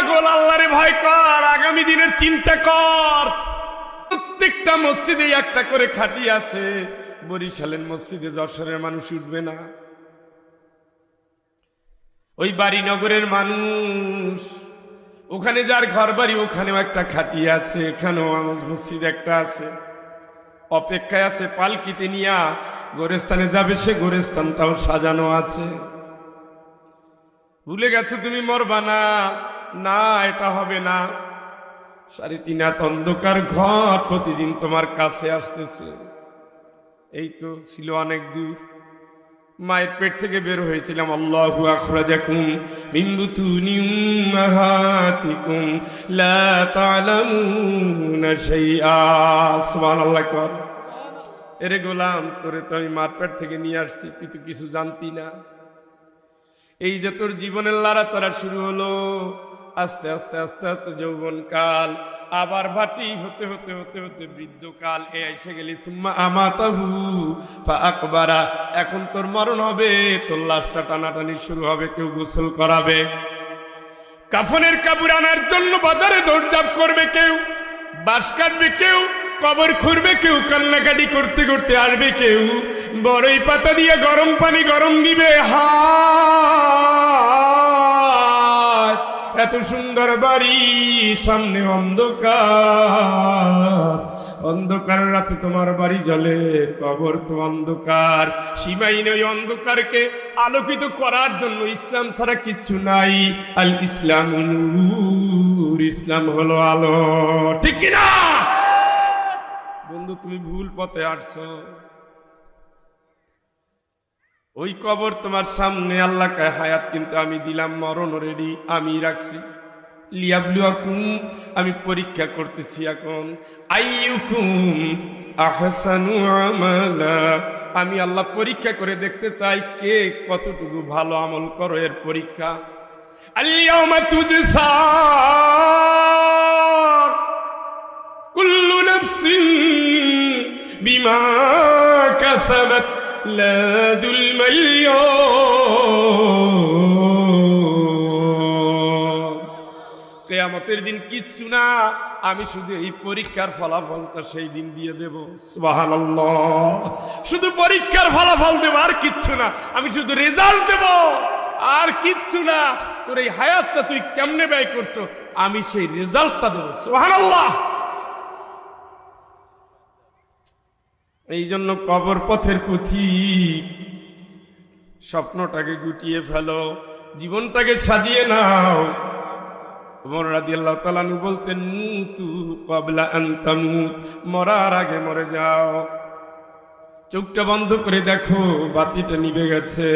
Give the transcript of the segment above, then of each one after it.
পাগল, আল্লাহরে ভয় কর, আগামী দিনের চিন্তা কর। প্রত্যেকটা মসজিদে একটা করে খাটি আছে। বরিশালের মসজিদে যশোরের মানুষ উঠবে না। ওই বাড়িনগরের মানুষ, ওখানে যার ঘর বাড়ি ওখানেও একটা খাটি আছে, এখানেও আমার মসজিদ একটা আছে। অপেক্ষায় আছে পালকিতে নিয়া, গোরেস্থানে যাবে সে গোরেস্থানটাও সাজানো আছে। ভুলে গেছো তুমি মরবা না। না, এটা হবে না। সাড়ে তিন হাত অন্ধকার ঘর প্রতিদিন তোমার কাছে আসতেছে। এই তো ছিল অনেক দূর। মায়ের পেট থেকে বের হয়েছিলাম। আল্লাহু আখরাজাকুম বুতুনি উম্মাহাতিকুম। লা তা'লামুনা শাইআ। সুবহানাল্লাহ, কর। এরে গোলাম, তোরে তো আমি মার পেট থেকে নিয়ে আসছি, তুই তো কিছু জানতি না। এই যে তোর জীবনের লাড়াচাড়া শুরু হলো আস্তে আস্তে আস্তে আস্তে যৌবন কাল আবার ভাটি হতে হতে হতে হতে বৃদ্ধকাল, এ এসে গেলি, সুম্মা আমাতাহু আকবারা। এখন তোর মরণ হবে, তোর লাশটা টানাটানি শুরু হবে, কেউ গোসল করাবে। কাফনের কাপড় আনার জন্য বাজারে দৌড়ঝাপ করবে কেউ বাস কাটবে কেউ, কবর খুঁড়বে কেউ, কান্নাকাটি করতে করতে আসবে কেউ। বড়ই পাতা দিয়ে গরম পানি গরম দিবে, হায়! এত সুন্দর বাড়ি, সামনে অন্ধকার। অন্ধকার রাতে তোমার বাড়ি জ্বলে, কবর তো অন্ধকার। সীমাহীন ওই অন্ধকারকে আলোকিত করার জন্য ইসলাম ছাড়া কিচ্ছু নাই। আল ইসলাম ইসলাম হলো আলো। ঠিক কিনা? বন্ধু, তুমি ভুল পথে আসছো। ওই কবর তোমার সামনে আল্লাহ কায় হায়াত কিন্তু আমি দিলাম মরণ রেডি আমি রাখছি। লিয়াবলুয়াকুম, আমি পরীক্ষা করতেছি এখন। আমালা, আমি আল্লাহ পরীক্ষা করে দেখতে চাই কে কতটুকু ভালো আমল করো এর পরীক্ষা। কুল্লু নাফসিন বিমা কাসাবাত। لا ظلم اليوم কেয়ামতের দিন কিচ্ছু না আমি শুধু এই পরীক্ষার ফলাফলটা সেই দিন দিয়ে দেব সুবহানাল্লাহ শুধু পরীক্ষার ফলাফল দেব আর কিচ্ছু না আমি শুধু রেজাল্ট দেব আর কিচ্ছু না তোর এই হায়াতটা তুই কেমনে ব্যয় করছো আমি সেই রেজাল্টটা দেবো সুবহানাল্লাহ এই জন্য কবর পথের পথিক স্বপ্নটাকে গুটিয়ে ফেলো, জীবনটাকে সাজিয়ে নাও। ওমর রাদিয়াল্লাহু তাআলা নু বলতেন, মুতু ক্বাবলা আন তামুত মরার আগে মরে যাও। চোখটা বন্ধ করে দেখো, বাতিটা নিভে গেছে।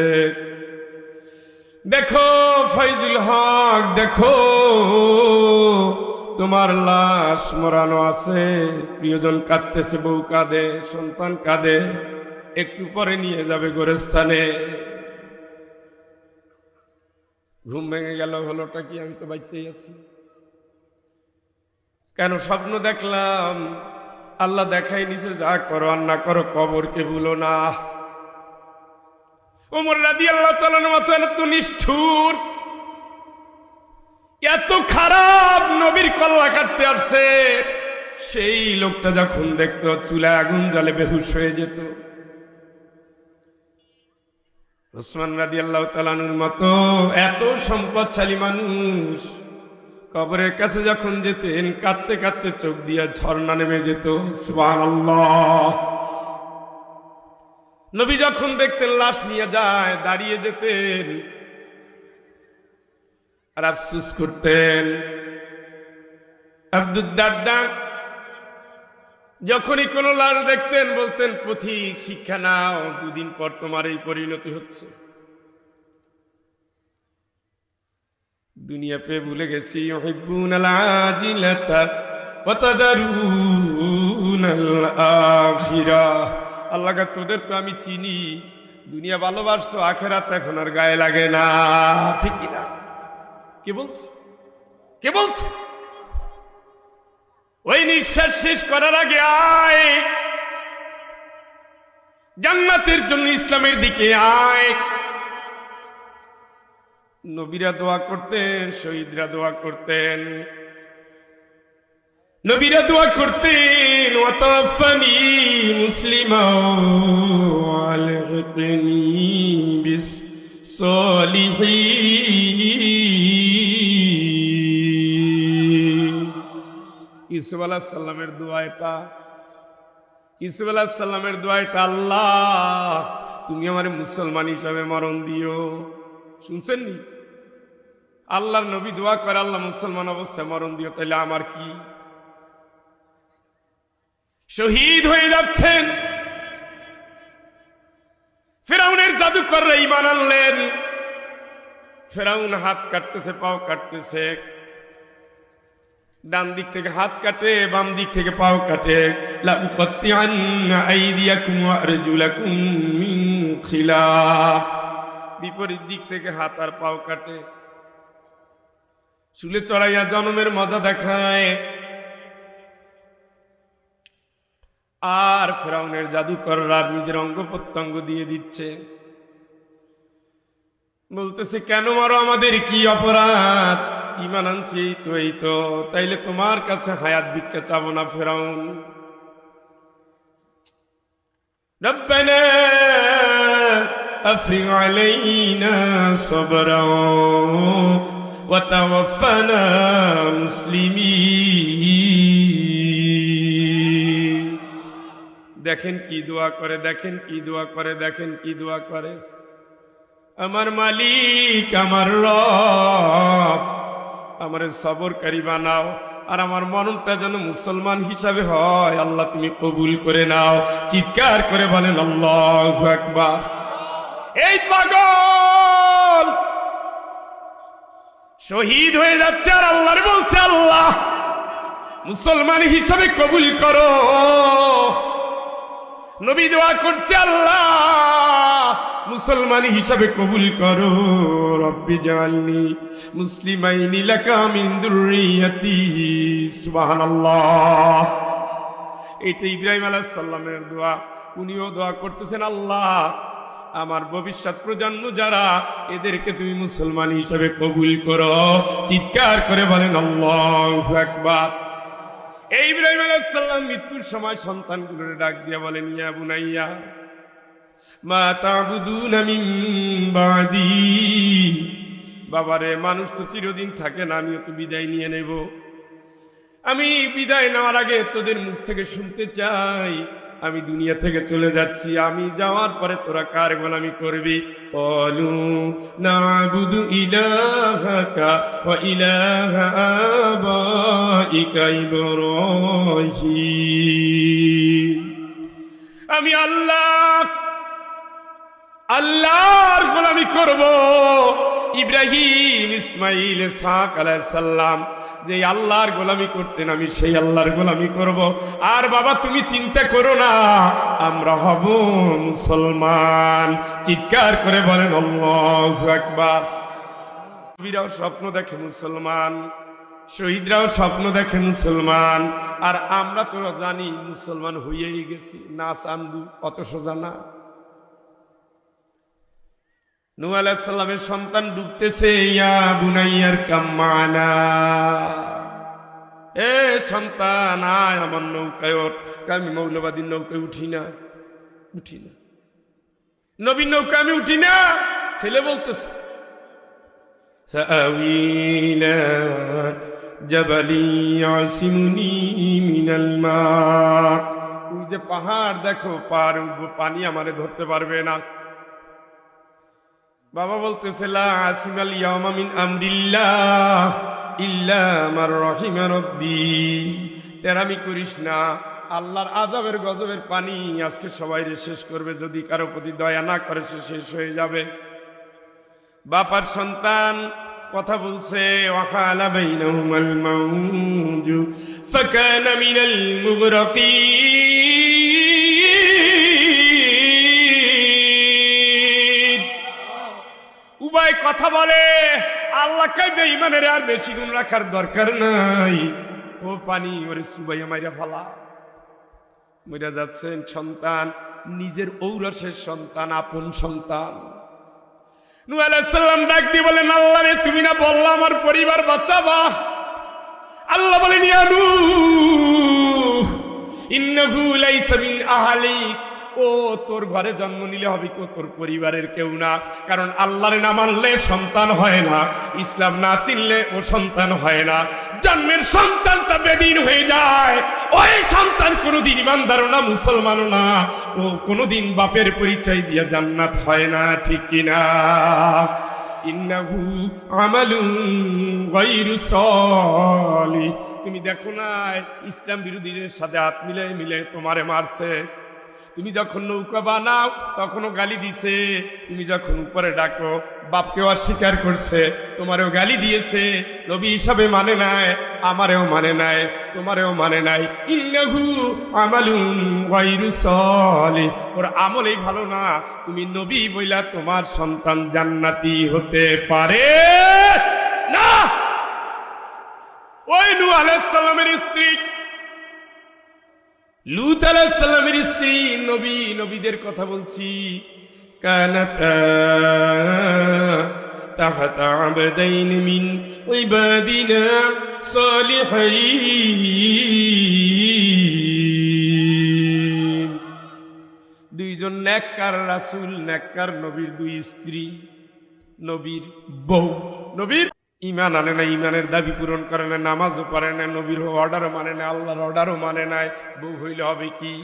দেখো ফয়জুল হক, দেখো তোমার লাশ মরানো আছে। প্রিয়জন কাঁদতেছে, বউ কাঁদে, সন্তান কাঁদে। একটু পরে নিয়ে যাবে গোরস্থানে। ঘুম ভেঙে গেল, হলোটা কি আমি তো বাচ্চাই আছি। কেন স্বপ্ন দেখলাম, আল্লাহ দেখাই নিছে, যা করো আর না করো কবরকে ভুলো না। ওমর রাদি আল্লাহ তালার মতো এত নিষ্ঠুর এত খারাপ নবীর কল্লা কাটতে আসছে। সেই লোকটা যখন দেখতো চুলায় আগুন জলে বেহুশ হয়ে যেত। ওসমান রাদি আল্লাহ তালানুর মতো এত সম্পদশালী মানুষ কবরের কাছে যখন যেতেন, কাঁদতে কাঁদতে চোখ দিয়া ঝর্ণা নেমে যেত। সুবহানাল্লাহ। নবী যখন দেখতেন, লাশ নিয়ে যায়, দাঁড়িয়ে যেতেন আর আফসুস করতেন। যখনই কোনো লাশ দেখতেন, বলতেন, পথিক, শিক্ষা নাও, দুদিন পর তোমার এই পরিণতি হচ্ছে। দুনিয়া পে ভুলে গেছি। আল্লাহ তোদের তো আমি চিনি। দুনিয়া ভালোবাসছো, আখেরাত এখন আর গায়ে লাগে না। ঠিক কিনা? কে বলছে? কে বলছে? ওই নিঃশ্বাস শেষ করার আগে আয়। জান্নাতের জন্য ইসলামের দিকে আয়। নবীরা দোয়া করতেন, শহীদরা দোয়া করতেন। নবীরা দোয়া করতেন, ওয়াতাফানি মুসলিমা আলহিকনি বিস সলিহিন আলাহ সাল্লামের দোয়া এটা ইসুফ আলাহ সাল্লামের দোয়া এটা আল্লাহ, তুমি আমার মুসলমান হিসাবে মরণ দিও। শুনছেন নি? আল্লাহর নবী দোয়া করে আল্লাহ মুসলমান অবস্থায় মরণ দিও তাহলে আমার কি? শহীদ হয়ে যাচ্ছেন। ফেরাউনের জাদুকররা ইমান আনলেন। ফেরাউন হাত কাটতেছে, পাও কাটতেছে। ডান দিক থেকে হাত কাটে, বাম দিক থেকে পাও কাটে। বিপরীত দিক থেকে হাত আর পাও কাটে। চুলে চড়াইয়া জন্মের মজা দেখায়। আর ফেরাউনের জাদুকররা নিজের অঙ্গ প্রত্যঙ্গ দিয়ে দিচ্ছে। বলতেছে, কেন মারো আমাদের কি অপরাধ? ইমান আনছি এই তো এই তো তাইলে তোমার কাছে হায়াত ভিক্ষা চাবো না ফেরাউন ربنا أفرغ علينا صبرا وتوفنا مسلمين দেখেন কি দোয়া করে দেখেন কি দোয়া করে দেখেন কি দোয়া করে আমার মালিক আমার রব আমার সবরকারী বানাও, আর আমার মননটা যেন মুসলমান হিসাবে হয়, আল্লাহ তুমি কবুল করে নাও। চিৎকার করে বলেন, আল্লাহ একবার এই পাগল! শহীদ হয়ে যাচ্ছে আর আল্লাহর বলছে, আল্লাহ, মুসলমান হিসাবে কবুল করো। নবী দোয়া করছে, আল্লাহ মুসলমান হিসাবে কবুল করো, রব্বি জাননি মুসলিমাইনি লাকা মিন দুররিয়াতি এটা ইব্রাহিম আলাইহিস সালামের দোয়া। উনিও দোয়া করতেছেন, আল্লাহ, আমার ভবিষ্যৎ প্রজন্ম যারা, এদেরকে তুমি মুসলমান হিসাবে কবুল করো। চিৎকার করে বলেন, আল্লাহু আকবার। এই ইব্রাহিম আলাইহিস সালাম মৃত্যুর সময় সন্তানগুলোর ডাক দিয়া বলেন, ইয়া বুনাইয়া বাবারে, মানুষ তো চিরদিন থাকে না, আমিও তো বিদায় নিয়ে নেব। আমি বিদায় নেওয়ার আগে তোদের মুখ থেকে শুনতে চাই। আমি দুনিয়া থেকে চলে যাচ্ছি, আমি যাওয়ার পরে তোরা কার গোলামি করবি? অলু নাবুদু ইলাহাকা ইলাহা আমি আল্লাহ আল্লাহর গোলামি করব। ইব্রাহিম ইসমাইল সাক সাল্লাম যে আল্লাহর গোলামি করতেন, আমি সেই আল্লাহর গোলামি করব। আর বাবা, তুমি চিন্তা করো না, আমরা হব মুসলমান। চিৎকার করে বলেন, আল্লাহু আকবার। নবীরাও স্বপ্ন দেখে মুসলমান, শহীদরাও স্বপ্ন দেখে মুসলমান। আর আমরা তো জানি, মুসলমান হইয়াই গেছি, না চান্দু, অত সোজা না। নু আলাহিসাল্লামের সন্তান ডুবতেছে, ইয়া বুনাইয়ার কাম্মানা। এ সন্তান, আয় আমার নৌকায় ওঠ। আমি মৌলবাদীর নৌকায় উঠি না? উঠি না। নবীন নৌকা আমি উঠি না। ছেলে বলতেছে পাহাড়, দেখো পাহাড় পানি আমারে ধরতে পারবে না। বাবা বলতেছে, লা আসিমাল ইয়াওমা আমরিল্লাহ ইল্লা মার রহিমা রব্বি। তেরামি করিস না, আল্লাহর আজাবের গজবের পানি আজকে সবাই শেষ করবে, যদি কারও প্রতি দয়া না করে সে শেষ হয়ে যাবে। বাপার সন্তান কথা বলছে, ওয়াকালা কথা বলে। আল্লাহকে বেঈমানের আর বেশি গুণ রাখার দরকার নাই। ও পানি, ওরে সুবাইয়া মাইরা ফালা। মইরা যাচ্ছেন, সন্তান, নিজের ঔরসের সন্তান, আপন সন্তান। নু আলাইসাল্লাম ডাক দিয়ে বলেন, আল্লাহ রে, তুমি না বললা আমার পরিবার বাঁচাবা? আল্লাহ বলেন ইয়ানু ইন্নাহু লাইসা মিন আহলিক। ও তোর ঘরে জন্ম নিলে হবে কেউ তোর পরিবারের কেউ না। কারণ আল্লাহর না মানলে সন্তান হয় না। ইসলাম না চিনলে ও সন্তান হয় না। জন্মের সন্তানটা বেদিন হয়ে যায়। ওই সন্তান কোনোদিন ইমানদারও না, মুসলমানও না। ও কোনোদিন বাপের পরিচয় দিয়ে জান্নাত হয় না, ঠিক কিনা ইন্নাহু আমালুন গায়রু সলিহ। তুমি দেখো না ইসলাম বিরোধীদের সাথে হাত মিলে মিলে তোমারে মারছে। তুমি যখন নৌকা বানাও, তখনও গালি দিছে। তুমি যখন উপরে ডাকো, বাপকেও অস্বীকার করছে। তোমারও গালি দিয়েছে। নবী হিসাবে মানে নাই, আমারেও মানে নাই, তোমারেও মানে নাই। ইন্নাহু আমালুন গায়রু সলিহ। ওর আমলেই ভালো না। তুমি নবী বইলা তোমার সন্তান জান্নাতি হতে পারে না। ওই নূহ আলাইহিস স্ত্রী লুত আলাইসাল্লামের স্ত্রী নবী, নবীদের কথা বলছি। কানাতা দুইজন নেককার রাসূল, নেককার নবীর দুই স্ত্রী, নবীর বউ, নবীর ইমান আনে না ইমানের দাবি পূরণ করে না নামাজও পারে না নবীর অর্ডারও মানে না আল্লাহর অর্ডারও মানে নাই। বউ হইলে হবে কি?